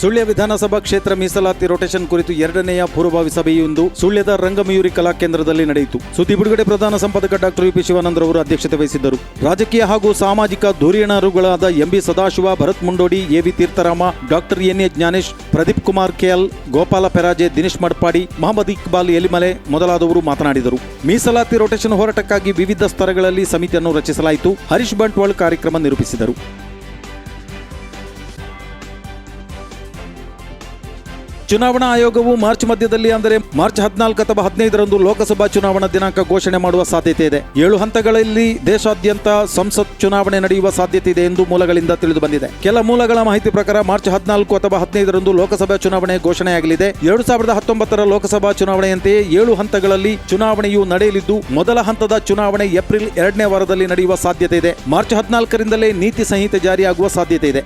ಸುಳ್ಯ ವಿಧಾನಸಭಾ ಕ್ಷೇತ್ರ ಮೀಸಲಾತಿ ರೊಟೇಷನ್ ಕುರಿತು ಎರಡನೆಯ ಪೂರ್ವಭಾವಿ ಸಭೆಯೊಂದು ಸುಳ್ಯದ ರಂಗಮಯೂರಿ ಕಲಾ ಕೇಂದ್ರದಲ್ಲಿ ನಡೆಯಿತು. ಸುದ್ದಿ ಬಿಡುಗಡೆ ಪ್ರಧಾನ ಸಂಪಾದಕ ಡಾಕ್ಟರ್ ಯುಪಿ ಶಿವಾನಂದ್ ಅವರು ಅಧ್ಯಕ್ಷತೆ ವಹಿಸಿದ್ದರು. ರಾಜಕೀಯ ಹಾಗೂ ಸಾಮಾಜಿಕ ಧುರೀಣರುಗಳಾದ MB Sadashiva, Bharath Mundodi AV Theertharama, doctor N A Jnanesh, Pradeep Kumar KL, Gopala Peraje, Dinesh Madpadi, Mohammed Iqbal, Elimale ಮೊದಲಾದವರು ಮಾತನಾಡಿದರು. ಮೀಸಲಾತಿ ರೊಟೇಷನ್ ಹೋರಾಟಕ್ಕಾಗಿ ವಿವಿಧ ಸ್ತರಗಳಲ್ಲಿ ಸಮಿತಿಯನ್ನು ರಚಿಸಲಾಯಿತು. ಹರೀಶ್ ಬಂಟ್ವಾಳ್ ಕಾರ್ಯಕ್ರಮ ನಿರೂಪಿಸಿದರು. ಚುನಾವಣಾ ಆಯೋಗವು ಮಾರ್ಚ್ ಮಧ್ಯದಲ್ಲಿ ಅಂದರೆ ಮಾರ್ಚ್ ಹದಿನಾಲ್ಕು ಅಥವಾ ಹದಿನೈದರಂದು ಲೋಕಸಭಾ ಚುನಾವಣಾ ದಿನಾಂಕ ಘೋಷಣೆ ಮಾಡುವ ಸಾಧ್ಯತೆ ಇದೆ. ಏಳು ಹಂತಗಳಲ್ಲಿ ದೇಶಾದ್ಯಂತ ಸಂಸತ್ ಚುನಾವಣೆ ನಡೆಯುವ ಸಾಧ್ಯತೆ ಇದೆ ಎಂದು ಮೂಲಗಳಿಂದ ತಿಳಿದು ಬಂದಿದೆ. ಕೆಲ ಮೂಲಗಳ ಮಾಹಿತಿ ಪ್ರಕಾರ ಮಾರ್ಚ್ ಹದಿನಾಲ್ಕು ಅಥವಾ ಹದಿನೈದರಂದು ಲೋಕಸಭಾ ಚುನಾವಣೆ ಘೋಷಣೆಯಾಗಲಿದೆ. ಎರಡು ಸಾವಿರದ ಹತ್ತೊಂಬತ್ತರ ಲೋಕಸಭಾ ಚುನಾವಣೆಯಂತೆಯೇ ಏಳು ಹಂತಗಳಲ್ಲಿ ಚುನಾವಣೆಯು ನಡೆಯಲಿದ್ದು, ಮೊದಲ ಹಂತದ ಚುನಾವಣೆ ಏಪ್ರಿಲ್ ಎರಡನೇ ವಾರದಲ್ಲಿ ನಡೆಯುವ ಸಾಧ್ಯತೆ ಇದೆ. ಮಾರ್ಚ್ ಹದಿನಾಲ್ಕರಿಂದಲೇ ನೀತಿ ಸಂಹಿತೆ ಜಾರಿಯಾಗುವ ಸಾಧ್ಯತೆ ಇದೆ.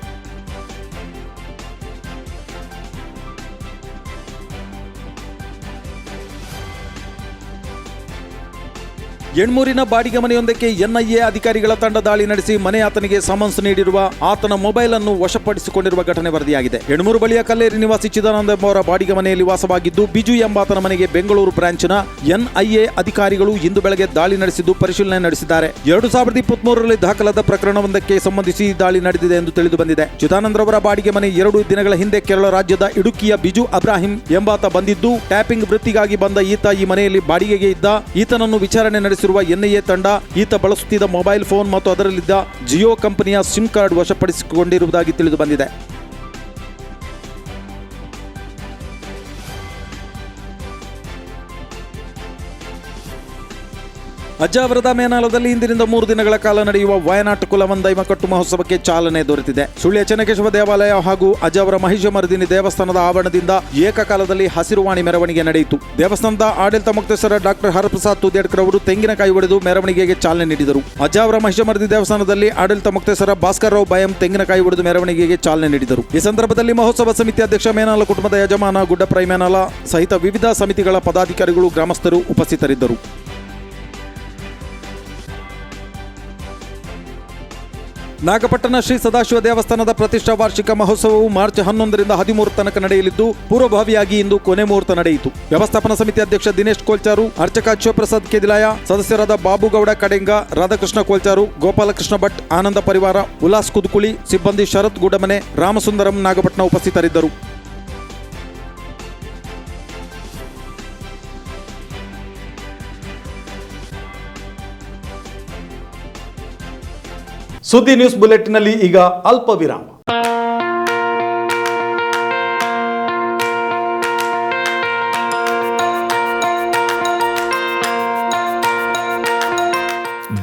ಎಣ್ಮೂರಿನ ಬಾಡಿಗೆ ಮನೆಯೊಂದಕ್ಕೆ ಎನ್ಐಎ ಅಧಿಕಾರಿಗಳ ತಂಡ ದಾಳಿ ನಡೆಸಿ ಮನೆ ಆತನಿಗೆ ಸಮನ್ಸ್ ನೀಡಿರುವ ಆತನ ಮೊಬೈಲ್ ಅನ್ನು ವಶಪಡಿಸಿಕೊಂಡಿರುವ ಘಟನೆ ವರದಿಯಾಗಿದೆ. ಎಣ್ಮೂರು ಬಳಿಯ ಕಲ್ಲೇರಿ ನಿವಾಸಿ ಚಿದಾನಂದ ಎಂಬವರ ಬಾಡಿಗೆ ಮನೆಯಲ್ಲಿ ವಾಸವಾಗಿದ್ದು, ಬಿಜು ಎಂಬಾತನ ಮನೆಗೆ ಬೆಂಗಳೂರು ಬ್ರಾಂಚ್ನ ಎನ್ಐಎ ಅಧಿಕಾರಿಗಳು ಇಂದು ಬೆಳಗ್ಗೆ ದಾಳಿ ನಡೆಸಿದ್ದು ಪರಿಶೀಲನೆ ನಡೆಸಿದ್ದಾರೆ. ಎರಡು ಸಾವಿರದ ಇಪ್ಪತ್ಮೂರರಲ್ಲಿ ದಾಖಲಾದ ಪ್ರಕರಣವೊಂದಕ್ಕೆ ಸಂಬಂಧಿಸಿ ದಾಳಿ ನಡೆದಿದೆ ಎಂದು ತಿಳಿದು ಬಂದಿದೆ ಚಿದಾನಂದ್ರವರ ಬಾಡಿಗೆ ಮನೆ ಎರಡು ದಿನಗಳ ಹಿಂದೆ ಕೇರಳ ರಾಜ್ಯದ ಇಡುಕಿಯ ಬಿಜು ಅಬ್ರಾಹಿಂ ಎಂಬಾತ ಬಂದಿದ್ದು, ಟ್ಯಾಪಿಂಗ್ ವೃತ್ತಿಗಾಗಿ ಬಂದ ಈತ ಈ ಮನೆಯಲ್ಲಿ ಬಾಡಿಗೆಗೆ ಇದ್ದ, ಈತನನ್ನು ವಿಚಾರಣೆ ನಡೆಸಿರುವ ಎನ್ಐಎ ತಂಡ ಈತ ಬಳಸುತ್ತಿದ್ದ ಮೊಬೈಲ್ ಫೋನ್ ಮತ್ತು ಅದರಲ್ಲಿದ್ದ ಜಿಯೋ ಕಂಪನಿಯ ಸಿಮ್ ಕಾರ್ಡ್ ವಶಪಡಿಸಿಕೊಂಡಿರುವುದಾಗಿ ತಿಳಿದು ಬಂದಿದೆ. ಅಜ್ಜಾವರದ ಮೇನಾಲದಲ್ಲಿ ಇಂದಿನಿಂದ ಮೂರು ದಿನಗಳ ಕಾಲ ನಡೆಯುವ ವಯನಾಟ್ ಕುಲವಂದೈಮ ಕಟ್ಟು ಮಹೋತ್ಸವಕ್ಕೆ ಚಾಲನೆ ದೊರೆತಿದೆ. ಸುಳ್ಯ ಚೆನ್ನಕೇಶವ ದೇವಾಲಯ ಹಾಗೂ ಅಜ್ಜಾವರ ಮಹಿಷಮರ್ದಿನಿ ದೇವಸ್ಥಾನದ ಆವರಣದಿಂದ ಏಕಕಾಲದಲ್ಲಿ ಹಸಿರುವಾಣಿ ಮೆರವಣಿಗೆ ನಡೆಯಿತು. ದೇವಸ್ಥಾನದ ಆಡಳಿತ ಮುಕ್ತೇಶ್ವರ ಡಾಕ್ಟರ್ ಹರಪ್ರಸಾದ್ ತುದೇಡ್ಕರ್ ಅವರು ತೆಂಗಿನಕಾಯಿ ಒಡೆದು ಮೆರವಣಿಗೆಗೆ ಚಾಲನೆ ನೀಡಿದರು. ಅಜ್ಜಾವರ ಮಹಿಷಮರ್ದಿ ದೇವಸ್ಥಾನದಲ್ಲಿ ಆಡಳಿತ ಮುಕ್ತೇಶ್ವರ ಭಾಸ್ಕರ್ ರಾವ್ ಬಯಂ ತೆಂಗಿನಕಾಯಿ ಒಡೆದು ಮೆರವಣಿಗೆಗೆ ಚಾಲನೆ ನೀಡಿದರು. ಈ ಸಂದರ್ಭದಲ್ಲಿ ಮಹೋತ್ಸವ ಸಮಿತಿ ಅಧ್ಯಕ್ಷ ಮೇನಾಲ ಕುಟುಂಬದ ಯಜಮಾನ ಗುಡ್ಡಪ್ರೈ ಮೇನಾಲ ಸಹಿತ ವಿವಿಧ ಸಮಿತಿಗಳ ಪದಾಧಿಕಾರಿಗಳು ಗ್ರಾಮಸ್ಥರು ಉಪಸ್ಥಿತರಿದ್ದರು. ನಾಗಪಟ್ಟಣ ಶ್ರೀ ಸದಾಶಿವ ದೇವಸ್ಥಾನದ ಪ್ರತಿಷ್ಠಾ ವಾರ್ಷಿಕ ಮಹೋತ್ಸವವು ಮಾರ್ಚ್ ಹನ್ನೊಂದರಿಂದ ಹದಿಮೂರು ತನಕ ನಡೆಯಲಿದ್ದು, ಪೂರ್ವಭಾವಿಯಾಗಿ ಇಂದು ಕೊನೆ ಮುಹೂರ್ತ ನಡೆಯಿತು. ವ್ಯವಸ್ಥಾಪನಾ ಸಮಿತಿ ಅಧ್ಯಕ್ಷ ದಿನೇಶ್ ಕೋಲ್ಚಾರು ಅರ್ಚಕ ಶಿವಪ್ರಸಾದ್ ಕೆದಿಲಾಯ, ಸದಸ್ಯರಾದ ಬಾಬುಗೌಡ ಕಡೆಂಗ, ರಾಧಾಕೃಷ್ಣ ಕೋಲ್ಚಾರು, ಗೋಪಾಲಕೃಷ್ಣ ಭಟ್, ಆನಂದ ಪರಿವಾರ, ಉಲ್ಲಾಸ್ ಕುದುಕುಳಿ, ಸಿಬ್ಬಂದಿ ಶರತ್ ಗುಡಮನೆ, ರಾಮಸುಂದರಂ ನಾಗಪಟ್ಟಣ ಉಪಸ್ಥಿತರಿದ್ದರು. ಸುದ್ದಿ ನ್ಯೂಸ್ ಬುಲೆಟಿನ್ನಲ್ಲಿ ಈಗ ಅಲ್ಪ ವಿರಾಮ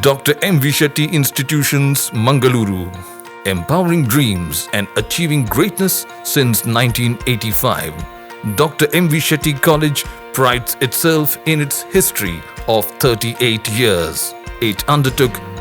Dr. M. V. Shetty Institutions, Mangaluru. Empowering dreams and achieving greatness since 1985. Dr. M. V. Shetty College prides itself in its history of 38 years. It undertook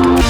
Bye.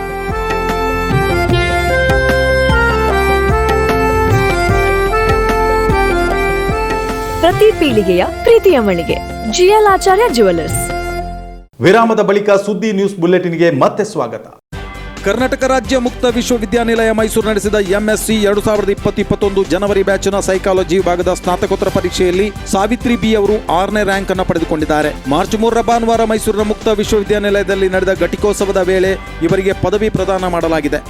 ಪ್ರತಿ ಪೀಳಿಗೆಯ ಪ್ರೀತಿಯ ಮಳಿಗೆ. ಜಿಎಲ್ ಆಚಾರ್ಯ ಜುವೆಲ್ಲರ್ಸ್ ವಿರಾಮದ ಬಳಿಕ ಸುದ್ದಿ ನ್ಯೂಸ್ ಬುಲೆಟಿನ್ಗೆ ಮತ್ತೆ ಸ್ವಾಗತ. ಕರ್ನಾಟಕ ರಾಜ್ಯ ಮುಕ್ತ ವಿಶ್ವವಿದ್ಯಾನಿಲಯ ಮೈಸೂರು ನಡೆಸಿದ ಎಂಎಸ್ಸಿ ಎರಡು ಸಾವಿರದ ಇಪ್ಪತ್ತು ಇಪ್ಪತ್ತೊಂದು ಜನವರಿ ಬ್ಯಾಚ್ನ ಸೈಕಾಲಜಿ ವಿಭಾಗದ ಸ್ನಾತಕೋತ್ತರ ಪರೀಕ್ಷೆಯಲ್ಲಿ ಸಾವಿತ್ರಿ ಬಿ ಅವರು ಆರನೇ ರ್ಯಾಂಕ್ ಅನ್ನು ಪಡೆದುಕೊಂಡಿದ್ದಾರೆ. ಮಾರ್ಚ್ ಮೂರರ ಭಾನುವಾರ ಮೈಸೂರಿನ ಮುಕ್ತ ವಿಶ್ವವಿದ್ಯಾನಿಲಯದಲ್ಲಿ ನಡೆದ ಘಟಿಕೋತ್ಸವದ ವೇಳೆ ಇವರಿಗೆ ಪದವಿ ಪ್ರದಾನ ಮಾಡಲಾಗಿದೆ.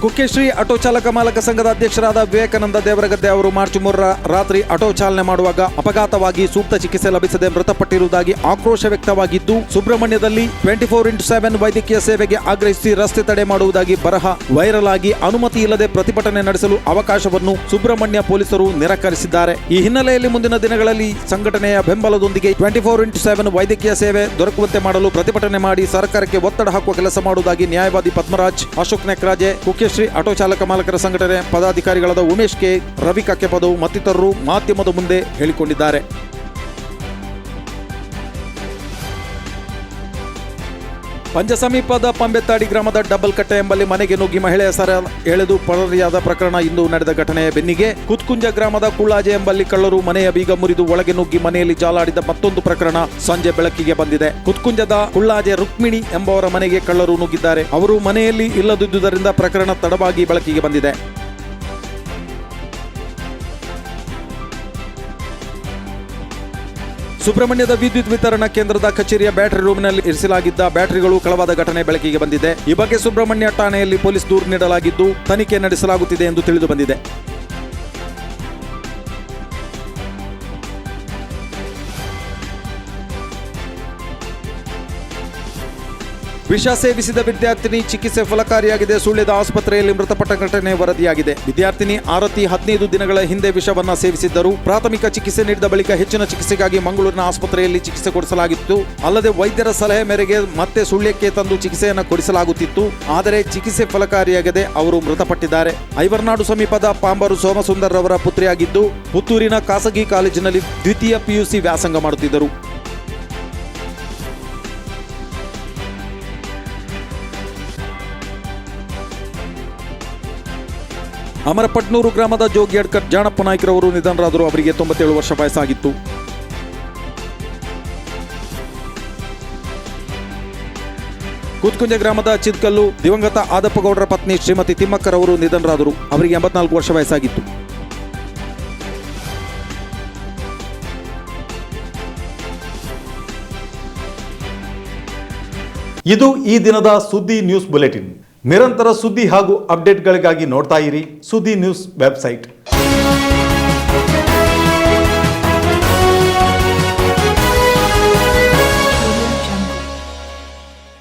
ಕುಕ್ಕೆಶ್ರೀ ಆಟೋ ಚಾಲಕ ಮಾಲಕ ಸಂಘದ ಅಧ್ಯಕ್ಷರಾದ ವಿವೇಕಾನಂದ ದೇವರಗದ್ದೆ ಅವರು ಮಾರ್ಚ್ ಮೂರರ ರಾತ್ರಿ ಆಟೋ ಚಾಲನೆ ಮಾಡುವಾಗ ಅಪಘಾತವಾಗಿ ಸೂಕ್ತ ಚಿಕಿತ್ಸೆ ಲಭಿಸದೆ ಮೃತಪಟ್ಟಿರುವುದಾಗಿ ಆಕ್ರೋಶ ವ್ಯಕ್ತವಾಗಿದ್ದು, ಸುಬ್ರಹ್ಮಣ್ಯದಲ್ಲಿ ಟ್ವೆಂಟಿ ಫೋರ್ ಇಂಟು ಸೆವೆನ್ ವೈದ್ಯಕೀಯ ಸೇವೆಗೆ ಆಗ್ರಹಿಸಿ ರಸ್ತೆ ತಡೆ ಮಾಡುವುದಾಗಿ ಬರಹ ವೈರಲ್ ಆಗಿ ಅನುಮತಿ ಇಲ್ಲದೆ ಪ್ರತಿಭಟನೆ ನಡೆಸಲು ಅವಕಾಶವನ್ನು ಸುಬ್ರಹ್ಮಣ್ಯ ಪೊಲೀಸರು ನಿರಾಕರಿಸಿದ್ದಾರೆ. ಈ ಹಿನ್ನೆಲೆಯಲ್ಲಿ ಮುಂದಿನ ದಿನಗಳಲ್ಲಿ ಸಂಘಟನೆಯ ಬೆಂಬಲದೊಂದಿಗೆ ಟ್ವೆಂಟಿ ಫೋರ್ ಇಂಟು ಸೆವೆನ್ ವೈದ್ಯಕೀಯ ಸೇವೆ ದೊರಕುವಂತೆ ಮಾಡಲು ಪ್ರತಿಭಟನೆ ಮಾಡಿ ಸರ್ಕಾರಕ್ಕೆ ಒತ್ತಡ ಹಾಕುವ ಕೆಲಸ ಮಾಡುವುದಾಗಿ ನ್ಯಾಯವಾದಿ ಪದ್ಮರಾಜ್, ಅಶೋಕ್ ನೆಕ್ರಾಜೆ ಕುಕ್ಯಶ್ರೀ ಆಟೋ ಚಾಲಕ ಮಾಲಕರ ಸಂಘಟನೆ ಪದಾಧಿಕಾರಿಗಳಾದ ಉಮೇಶ್ ಕೆ ರವಿ ಕಕ್ಕೆಪದವು ಮತ್ತಿತರರು ಮಾಧ್ಯಮದ ಮುಂದೆ ಹೇಳಿಕೊಂಡಿದ್ದಾರೆ. ಪಂಜ ಸಮೀಪದ ಪಂಬೆತ್ತಾಡಿ ಗ್ರಾಮದ ಡಬಲ್ ಕಟ್ಟೆ ಎಂಬಲ್ಲಿ ಮನೆಗೆ ನುಗ್ಗಿ ಮಹಿಳೆಯ ಸರ ಎಳೆದು ಪರಾರಿಯಾದ ಪ್ರಕರಣ ಇಂದು ನಡೆದ ಘಟನೆಯ ಬೆನ್ನಿಗೆ. ಕುತ್ಕುಂಜ ಗ್ರಾಮದ ಕುಳ್ಳಾಜೆ ಎಂಬಲ್ಲಿ ಕಳ್ಳರು ಮನೆಯ ಬೀಗ ಮುರಿದು ಒಳಗೆ ನುಗ್ಗಿ ಮನೆಯಲ್ಲಿ ಜಾಲಾಡಿದ ಮತ್ತೊಂದು ಪ್ರಕರಣ ಸಂಜೆ ಬೆಳಕಿಗೆ ಬಂದಿದೆ. ಕುತ್ಕುಂಜದ ಕುಳ್ಳಾಜೆ ರುಕ್ಮಿಣಿ ಎಂಬವರ ಮನೆಗೆ ಕಳ್ಳರು ನುಗ್ಗಿದ್ದಾರೆ. ಅವರು ಮನೆಯಲ್ಲಿ ಇಲ್ಲದಿದ್ದುದರಿಂದ ಪ್ರಕರಣ ತಡವಾಗಿ ಬೆಳಕಿಗೆ ಬಂದಿದೆ. ಸುಬ್ರಹ್ಮಣ್ಯದ ವಿದ್ಯುತ್ ವಿತರಣಾ ಕೇಂದ್ರದ ಕಚೇರಿಯ ಬ್ಯಾಟರಿ ರೂಮ್ನಲ್ಲಿ ಇರಿಸಲಾಗಿದ್ದ ಬ್ಯಾಟರಿಗಳು ಕಳವಾದ ಘಟನೆ ಬೆಳಕಿಗೆ ಬಂದಿದೆ. ಈ ಬಗ್ಗೆ ಸುಬ್ರಹ್ಮಣ್ಯ ಠಾಣೆಯಲ್ಲಿ ಪೊಲೀಸ್ ದೂರು ನೀಡಲಾಗಿದ್ದು, ತನಿಖೆ ನಡೆಸಲಾಗುತ್ತಿದೆ ಎಂದು ತಿಳಿದು ಬಂದಿದೆ. ವಿಷ ಸೇವಿಸಿದ ವಿದ್ಯಾರ್ಥಿನಿ ಚಿಕಿತ್ಸೆ ಫಲಕಾರಿಯಾಗಿದೆ. ಸುಳ್ಯದ ಆಸ್ಪತ್ರೆಯಲ್ಲಿ ಮೃತಪಟ್ಟ ಘಟನೆ ವರದಿಯಾಗಿದೆ. ವಿದ್ಯಾರ್ಥಿನಿ ಆರತಿ ಹದಿನೈದು ದಿನಗಳ ಹಿಂದೆ ವಿಷವನ್ನ ಸೇವಿಸಿದ್ದರು. ಪ್ರಾಥಮಿಕ ಚಿಕಿತ್ಸೆ ನೀಡಿದ ಬಳಿಕ ಹೆಚ್ಚಿನ ಚಿಕಿತ್ಸೆಗಾಗಿ ಮಂಗಳೂರಿನ ಆಸ್ಪತ್ರೆಯಲ್ಲಿ ಚಿಕಿತ್ಸೆ ಕೊಡಿಸಲಾಗಿತ್ತು ಅಲ್ಲದೆ ವೈದ್ಯರ ಸಲಹೆ ಮೇರೆಗೆ ಮತ್ತೆ ಸುಳ್ಯಕ್ಕೆ ತಂದು ಚಿಕಿತ್ಸೆಯನ್ನು ಕೊಡಿಸಲಾಗುತ್ತಿತ್ತು. ಆದರೆ ಚಿಕಿತ್ಸೆ ಫಲಕಾರಿಯಾಗದೆ ಅವರು ಮೃತಪಟ್ಟಿದ್ದಾರೆ. ಐವರ್ನಾಡು ಸಮೀಪದ ಪಾಂಬರು ಸೋಮಸುಂದರ್ ಅವರ ಪುತ್ರಿಯಾಗಿದ್ದು, ಪುತ್ತೂರಿನ ಖಾಸಗಿ ಕಾಲೇಜಿನಲ್ಲಿ ದ್ವಿತೀಯ ಪಿಯುಸಿ ವ್ಯಾಸಂಗ ಮಾಡುತ್ತಿದ್ದರು. ಅಮರಪಟ್ನೂರು ಗ್ರಾಮದ ಜೋಗಿ ಅಡ್ಕರ್ ಜಾಣಪ್ಪ ನಾಯ್ಕರವರು ನಿಧನರಾದರು. ಅವರಿಗೆ ತೊಂಬತ್ತೇಳು ವರ್ಷ ವಯಸ್ಸಾಗಿತ್ತು. ಕೂತ್ಕುಂಜ ಗ್ರಾಮದ ಚಿತ್ಕಲ್ಲು ದಿವಂಗತ ಆದಪ್ಪಗೌಡರ ಪತ್ನಿ ಶ್ರೀಮತಿ ತಿಮ್ಮಕ್ಕರವರು ನಿಧನರಾದರು. ಅವರಿಗೆ ಎಂಬತ್ನಾಲ್ಕು ವರ್ಷ ವಯಸ್ಸಾಗಿತ್ತು. ಇದು ಈ ದಿನದ ಸುದ್ದಿ ನ್ಯೂಸ್ ಬುಲೆಟಿನ್. ನಿರಂತರ ಸುದ್ದಿ ಹಾಗೂ ಅಪ್ಡೇಟ್ಗಳಿಗಾಗಿ ನೋಡ್ತಾ ಇರಿ ಸುದ್ದಿ ನ್ಯೂಸ್ ವೆಬ್ಸೈಟ್.